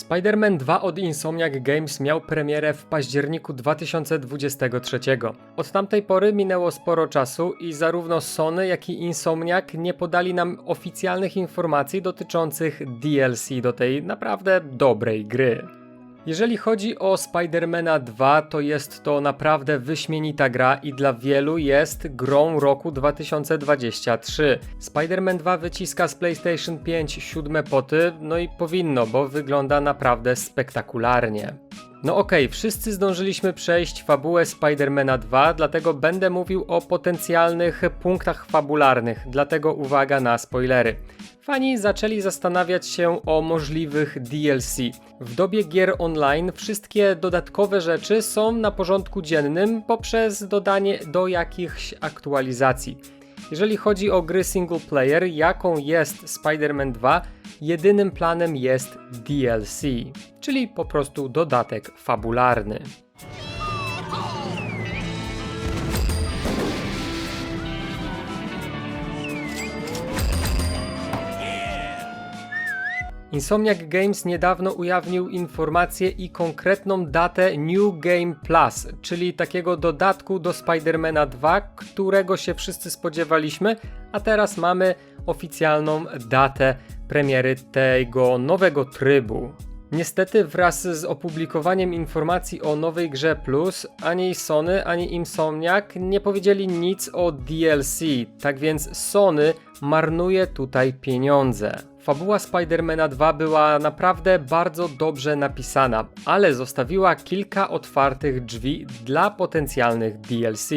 Spider-Man 2 od Insomniac Games miał premierę w październiku 2023. Od tamtej pory minęło sporo czasu i zarówno Sony, jak i Insomniac nie podali nam oficjalnych informacji dotyczących DLC do tej naprawdę dobrej gry. Jeżeli chodzi o Spidermana 2, to jest to naprawdę wyśmienita gra i dla wielu jest grą roku 2023. Spider-Man 2 wyciska z PlayStation 5 siódme poty, no i powinno, bo wygląda naprawdę spektakularnie. No okej, wszyscy zdążyliśmy przejść fabułę Spidermana 2, dlatego będę mówił o potencjalnych punktach fabularnych, dlatego uwaga na spoilery. Fani zaczęli zastanawiać się o możliwych DLC. W dobie gier online wszystkie dodatkowe rzeczy są na porządku dziennym poprzez dodanie do jakichś aktualizacji. Jeżeli chodzi o gry single player, jaką jest Spider-Man 2, jedynym planem jest DLC, czyli po prostu dodatek fabularny. Insomniac Games niedawno ujawnił informację i konkretną datę New Game Plus, czyli takiego dodatku do Spidermana 2, którego się wszyscy spodziewaliśmy, a teraz mamy oficjalną datę premiery tego nowego trybu. Niestety wraz z opublikowaniem informacji o nowej grze Plus, ani Sony, ani Insomniac nie powiedzieli nic o DLC, tak więc Sony marnuje tutaj pieniądze. Fabuła Spidermana 2 była naprawdę bardzo dobrze napisana, ale zostawiła kilka otwartych drzwi dla potencjalnych DLC.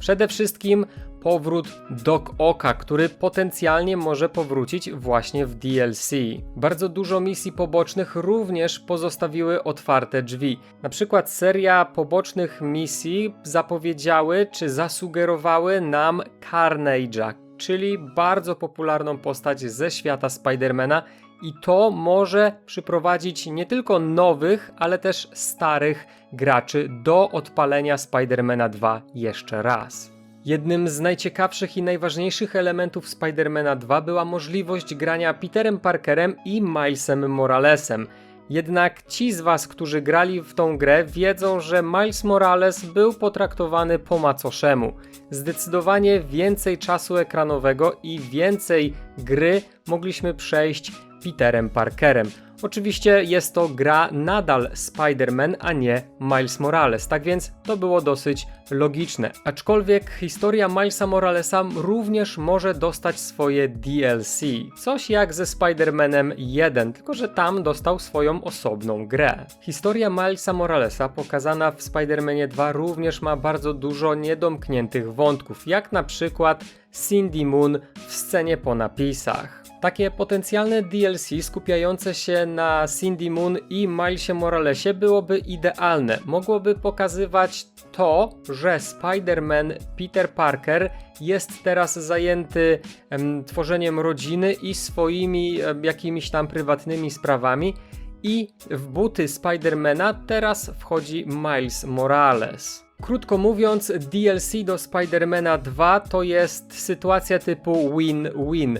Przede wszystkim powrót Doc Oka, który potencjalnie może powrócić właśnie w DLC. Bardzo dużo misji pobocznych również pozostawiły otwarte drzwi. Na przykład seria pobocznych misji zapowiedziały czy zasugerowały nam Carnage'a, czyli bardzo popularną postać ze świata Spidermana i to może przyprowadzić nie tylko nowych, ale też starych graczy do odpalenia Spidermana 2 jeszcze raz. Jednym z najciekawszych i najważniejszych elementów Spidermana 2 była możliwość grania Peterem Parkerem i Milesem Moralesem. Jednak ci z Was, którzy grali w tą grę, wiedzą, że Miles Morales był potraktowany po macoszemu. Zdecydowanie więcej czasu ekranowego i więcej gry mogliśmy przejść Peterem Parkerem. Oczywiście jest to gra nadal Spider-Man, a nie Miles Morales, tak więc to było dosyć logiczne. Aczkolwiek historia Milesa Moralesa również może dostać swoje DLC. Coś jak ze Spider-Manem 1, tylko że tam dostał swoją osobną grę. Historia Milesa Moralesa pokazana w Spider-Manie 2 również ma bardzo dużo niedomkniętych wątków, jak na przykład Cindy Moon w scenie po napisach. Takie potencjalne DLC skupiające się na Cindy Moon i Milesie Moralesie byłoby idealne. Mogłoby pokazywać to, że Spider-Man Peter Parker jest teraz zajęty em, tworzeniem rodziny i swoimi em, jakimiś tam prywatnymi sprawami. I w buty Spidermana teraz wchodzi Miles Morales. Krótko mówiąc, DLC do Spidermana 2 to jest sytuacja typu win-win.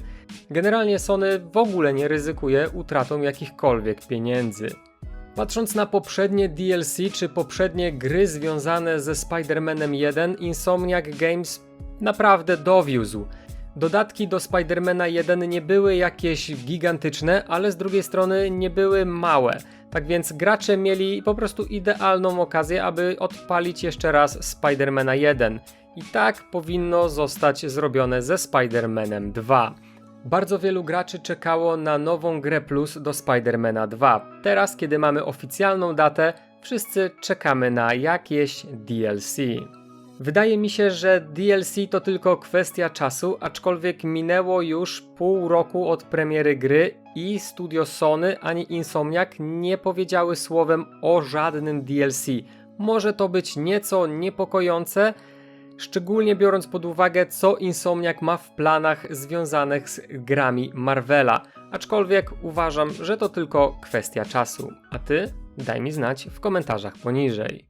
Generalnie Sony w ogóle nie ryzykuje utratą jakichkolwiek pieniędzy. Patrząc na poprzednie DLC czy poprzednie gry związane ze Spider-Manem 1, Insomniac Games naprawdę dowiózł. Dodatki do Spider-Mana 1 nie były jakieś gigantyczne, ale z drugiej strony nie były małe. Tak więc gracze mieli po prostu idealną okazję, aby odpalić jeszcze raz Spider-Mana 1. I tak powinno zostać zrobione ze Spider-Manem 2. Bardzo wielu graczy czekało na nową grę plus do Spider-Mana 2. Teraz, kiedy mamy oficjalną datę, wszyscy czekamy na jakieś DLC. Wydaje mi się, że DLC to tylko kwestia czasu, aczkolwiek minęło już pół roku od premiery gry i studio Sony ani Insomniac nie powiedziały słowem o żadnym DLC. Może to być nieco niepokojące, szczególnie biorąc pod uwagę, co Insomniac ma w planach związanych z grami Marvela. Aczkolwiek uważam, że to tylko kwestia czasu. A ty? Daj mi znać w komentarzach poniżej.